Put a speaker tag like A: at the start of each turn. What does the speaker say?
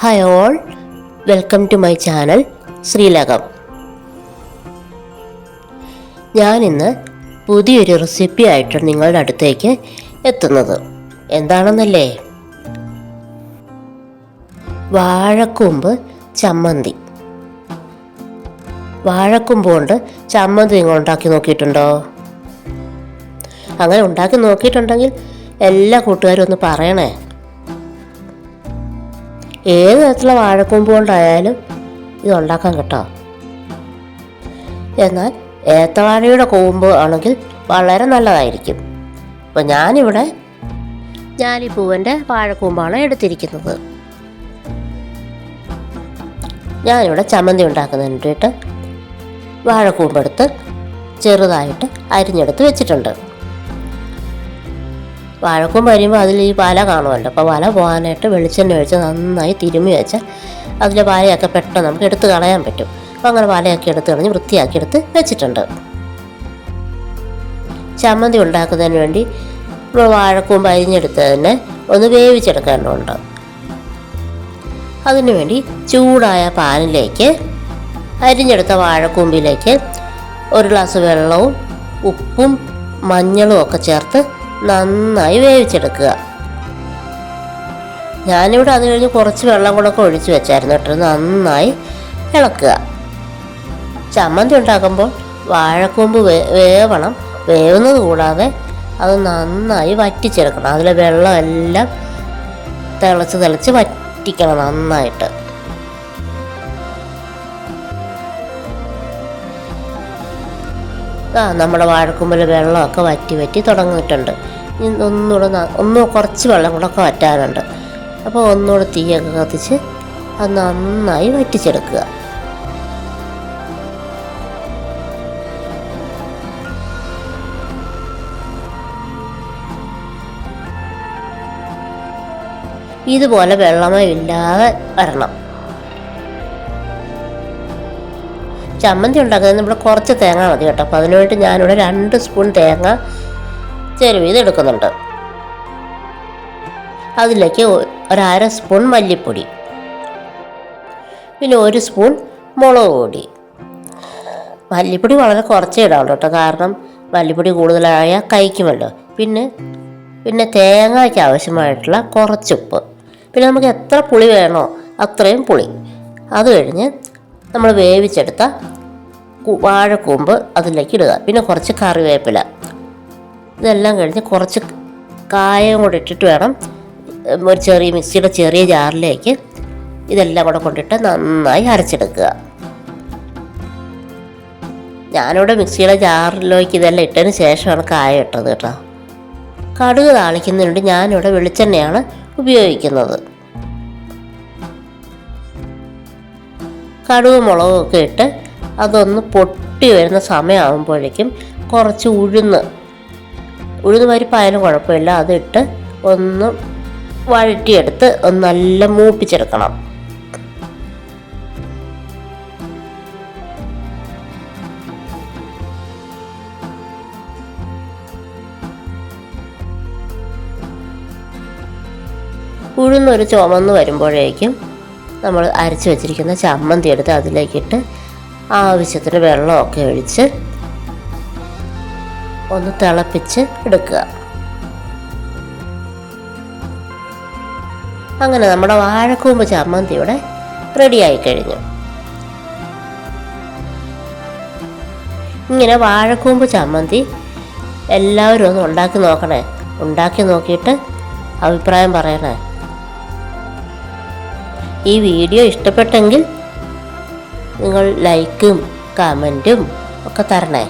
A: Hi all welcome to my channel Sreelakam ഞാനിന്ന് പുതിയൊരു recipe ആയിട്ട് നിങ്ങളുടെ അടുത്തേക്ക് എത്തുന്നത്. എന്താണെന്നല്ലേ? വാഴക്കൂമ്പ് ചമ്മന്തി. വാഴക്കൂമ്പ് കൊണ്ട് ചമ്മന്തി നിങ്ങൾ ഉണ്ടാക്കി നോക്കിയിട്ടുണ്ടോ? അങ്ങനെ ഉണ്ടാക്കി നോക്കിയിട്ടുണ്ടെങ്കിൽ എല്ലാ കൂട്ടുകാരും ഒന്ന് പറയണേ. ഏത് തരത്തിലുള്ള വാഴക്കൊമ്പ് കൊണ്ടായാലും ഇത് ഉണ്ടാക്കാൻ കേട്ടോ. എന്നാൽ ഏത്തവാഴയുടെ കൂമ്പ് ആണെങ്കിൽ വളരെ നല്ലതായിരിക്കും. അപ്പോൾ ഞാനിവിടെ ഞാലിപ്പൂവന്റെ വാഴക്കൂമ്പാണ് എടുത്തിരിക്കുന്നത്. ഞാനിവിടെ ചമ്മന്തി ഉണ്ടാക്കുന്നതിന് വാഴക്കൂമ്പെടുത്ത് ചെറുതായിട്ട് അരിഞ്ഞെടുത്ത് വെച്ചിട്ടുണ്ട്. വാഴക്കൂമ്പ് പരിയുമ്പോൾ അതിൽ ഈ വല കാണുമല്ലോ. അപ്പോൾ വല പോകാനായിട്ട് വെളിച്ചെണ്ണ ഒഴിച്ച് നന്നായി തിരുമ്മി വെച്ചാൽ അതിലെ വലയൊക്കെ പെട്ടെന്ന് നമുക്ക് എടുത്ത് കളയാൻ പറ്റും. അപ്പോൾ അങ്ങനെ വലയൊക്കെ എടുത്ത് കളഞ്ഞ് വൃത്തിയാക്കി എടുത്ത് വെച്ചിട്ടുണ്ട്. ചമ്മന്തി ഉണ്ടാക്കുന്നതിന് വേണ്ടി നമ്മൾ വാഴക്കൂമ്പ് അരിഞ്ഞെടുത്ത് തന്നെ ഒന്ന് വേവിച്ചെടുക്കേണ്ടതുണ്ട് അതിനുവേണ്ടി ചൂടായ പാനിലേക്ക് അരിഞ്ഞെടുത്ത വാഴക്കൂമ്പിലേക്ക് ഒരു ഗ്ലാസ് വെള്ളവും ഉപ്പും മഞ്ഞളും ഒക്കെ ചേർത്ത് നന്നായി വേവിച്ചെടുക്കുക. ഞാനിവിടെ അത് കഴിഞ്ഞ് കുറച്ച് വെള്ളം കൂടെ ഒക്കെ ഒഴിച്ച് വെച്ചായിരുന്നു കേട്ടോ. നന്നായി ഇളക്കുക. ചമ്മന്തി ഉണ്ടാക്കുമ്പോൾ വാഴക്കൂമ്പ് വേവണം. വേവുന്നത് കൂടാതെ അത് നന്നായി വറ്റിച്ചെടുക്കണം. അതിലെ വെള്ളമെല്ലാം തിളച്ച് തിളച്ച് വറ്റിക്കണം നന്നായിട്ട്. ആ നമ്മുടെ വാഴക്കുമ്പിൽ വെള്ളമൊക്കെ വറ്റി വറ്റി തുടങ്ങിയിട്ടുണ്ട്. ഇനി ഒന്നുകൂടെ ഒന്ന് കുറച്ച് വെള്ളം കൂടെ ഒക്കെ വറ്റാനുണ്ട് അപ്പോൾ ഒന്നുകൂടെ തീയൊക്കെ കത്തിച്ച് അത് നന്നായി വറ്റിച്ചെടുക്കുക. ഇതുപോലെ വെള്ളമേ ഇല്ലാതെ വരണം. ചമ്മന്തി ഉണ്ടാക്കുന്നതിന് നമ്മൾ കുറച്ച് തേങ്ങ മതി കേട്ടോ. അപ്പോൾ അതിനുവേണ്ടി ഞാനിവിടെ രണ്ട് സ്പൂൺ തേങ്ങ ചെരുവീത് എടുക്കുന്നുണ്ട് അതിലേക്ക് ഒരര സ്പൂൺ മല്ലിപ്പൊടി. പിന്നെ ഒരു സ്പൂൺ മുളക് പൊടി. മല്ലിപ്പൊടി വളരെ കുറച്ചേ ഇടാവുള്ളൂ കേട്ടോ. കാരണം മല്ലിപ്പൊടി കൂടുതലായാൽ കഴിക്കുമല്ലോ. പിന്നെ പിന്നെ തേങ്ങയ്ക്ക് ആവശ്യമായിട്ടുള്ള കുറച്ചുപ്പ്. പിന്നെ നമുക്ക് എത്ര പുളി വേണോ അത്രയും പുളി. അത് കഴിഞ്ഞ് നമ്മൾ വേവിച്ചെടുത്ത വാഴക്കൂമ്പ് അതിലേക്ക് ഇടുക. പിന്നെ കുറച്ച് കറിവേപ്പില. ഇതെല്ലാം കഴിഞ്ഞ് കുറച്ച് കായം കൂടെ ഇട്ടിട്ട് വേണം ഒരു ചെറിയ മിക്സിയുടെ ചെറിയ ജാറിലേക്ക് ഇതെല്ലാം കൂടെ കൊണ്ടിട്ട് നന്നായി അരച്ചെടുക്കുക. ഞാനിവിടെ മിക്സിയുടെ ജാറിലേക്ക് ഇതെല്ലാം ഇട്ടതിന് ശേഷമാണ് കായം ഇട്ടത് കേട്ടോ. കടുക് താളിക്കുന്നതിനുണ്ട് ഞാനിവിടെ വെളിച്ചെണ്ണയാണ് ഉപയോഗിക്കുന്നത്. കടുക് മുളകൊക്കെ ഇട്ട് അതൊന്ന് പൊട്ടി വരുന്ന സമയമാകുമ്പോഴേക്കും കുറച്ച് ഉഴുന്ന്. ഉഴുന്ന് പരിപ്പായാലും കുഴപ്പമില്ല. അതിട്ട് ഒന്ന് വഴറ്റിയെടുത്ത് ഒന്ന് നല്ല മൂപ്പിച്ചെടുക്കണം. ഉഴുന്നൊരു ചുമന്ന് വരുമ്പോഴേക്കും നമ്മൾ അരച്ച് വെച്ചിരിക്കുന്ന ചമ്മന്തി എടുത്ത് അതിലേക്കിട്ട് ആവശ്യത്തിന് വെള്ളമൊക്കെ ഒഴിച്ച് ഒന്ന് തിളപ്പിച്ച് എടുക്കുക. അങ്ങനെ നമ്മുടെ വാഴക്കൂമ്പ് ചമ്മന്തി ഇവിടെ റെഡിയായി കഴിഞ്ഞു. ഇങ്ങനെ വാഴക്കൂമ്പ് ചമ്മന്തി എല്ലാവരും ഒന്ന് ഉണ്ടാക്കി നോക്കണേ. ഉണ്ടാക്കി നോക്കിയിട്ട് അഭിപ്രായം പറയണേ. ഈ വീഡിയോ ഇഷ്ടപ്പെട്ടെങ്കിൽ നിങ്ങൾ ലൈക്കും കമന്റും ഒക്കെ തരണേ.